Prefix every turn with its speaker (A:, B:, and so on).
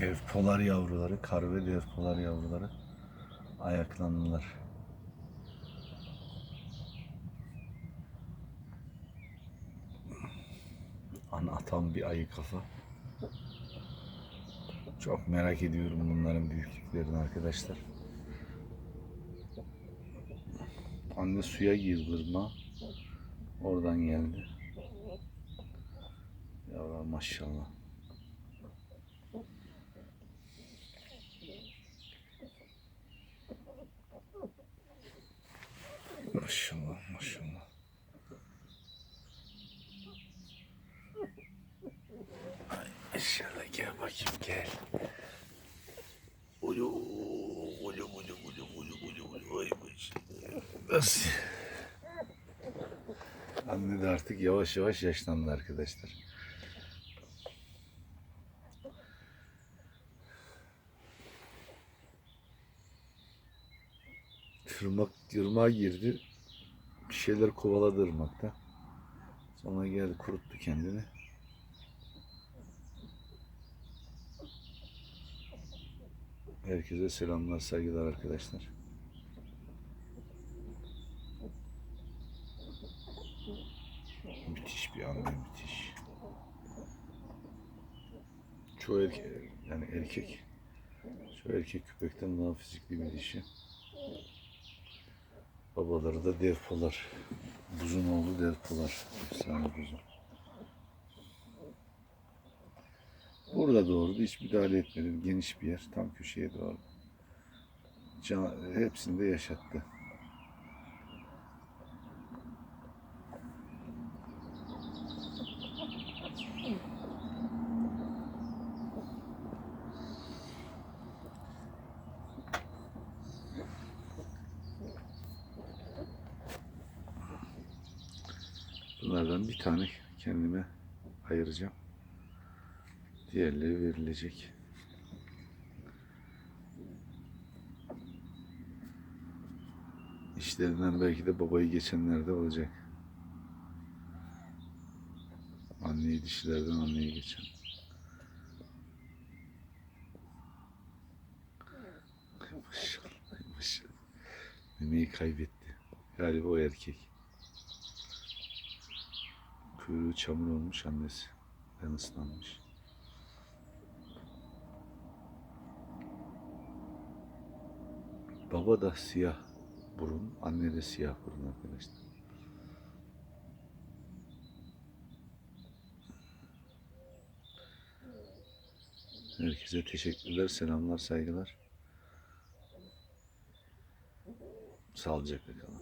A: Dev polar yavruları, kar ve dev polar yavruları ayaklandılar. Ana bir ayı kafa. Çok merak ediyorum bunların büyüklüklerini arkadaşlar. Anne suya girdi. Oradan geldi. Maşallah. Maşallah maşallah. Ay, inşallah gel bakayım gel. Ulu ulu ulu ulu ulu ulu ulu maşallah. Nasıl? Anne de artık yavaş yavaş yaşlandı arkadaşlar. Irmak, ırmağa girdi. Bir şeyler kovaladı ırmakta. Sonra geldi kuruttu kendini. Herkese selamlar, saygılar arkadaşlar. Müthiş bir anne, müthiş. Çoğu erkek, yani erkek, çoğu erkek köpekten daha fizikli bir dişi. Babaları da dev polar. Buzun oğlu dev polar. Efsane buzun. Burada doğurdu. Hiç müdahale etmedim. Geniş bir yer. Tam köşeye doğru. Can, hepsini de yaşattı. Bunlardan bir tane kendime ayıracağım. Diğerleri verilecek. İşlerinden belki de babayı geçenler de olacak. Anneyi dişilerden anneye geçen. Maşallah, maşallah. Memeyi kaybetti. Galiba o erkek. Kuyruğu çamur olmuş annesi. Ben ıslanmış. Baba da siyah burun, anne de siyah burun arkadaşlar. Herkese teşekkürler, selamlar, saygılar. Sağlıcakla kalın.